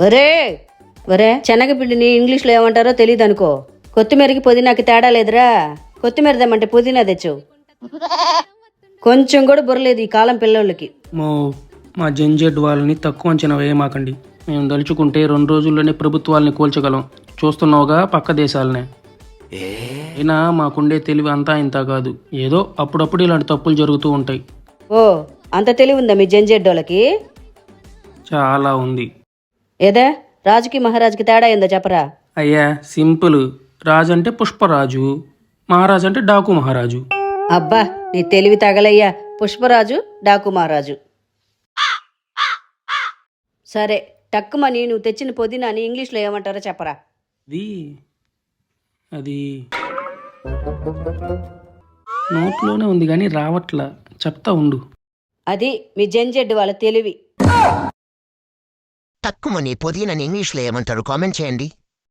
ఒరే ఒరే శనగపిండిని ఇంగ్లీష్లో ఏమంటారో తెలియదు అనుకో. కొత్తిమీరకి పుదీనాకి తేడా లేదురా. కొత్తిమీర తెమ్మంటే పుదీనా తెచ్చు. కొంచెం కూడా బుర్రలేదు ఈ కాలం పిల్లోళ్ళకి. మో మా జంజెడ్ వాళ్ళని తక్కువ అంచనా వేయమాకండి. మేము దలుచుకుంటే రెండు రోజుల్లోనే ప్రభుత్వాలని కూల్చగలం. చూస్తున్నావుగా పక్క దేశాలనే. అయినా మాకుండే తెలివి అంతా ఇంత కాదు. ఏదో అప్పుడప్పుడు ఇలాంటి తప్పులు జరుగుతూ ఉంటాయి. ఓ అంత తెలివి ఉందా మీ జంజెడ్డోళ్ళకి చాలా ఉంది. ఏదే? రాజుకి మహారాజుకి తేడా ఏందో చెప్పరా? అయ్యా సింపుల్. రాజు అంటే పుష్పరాజు మహారాజు అంటే డాకు మహారాజు. అబ్బా నీ తెలివి తగలయ్యా. పుష్పరాజు డాకు మహారాజు. సరే టక్కుమని నువ్వు తెచ్చిన పుదీనాని ఇంగ్లీష్లో ఏమంటారో చెప్పరా? అది అది నోట్లోనే ఉంది కానీ రావట్లా. చెప్తా ఉండు. అది మీ జంజెడ్ వాళ్ళ తెలివి. తక్కువని పుదీనని ఇంగ్లీష్లో ఏమంటారు? కామెంట్ చేయండి.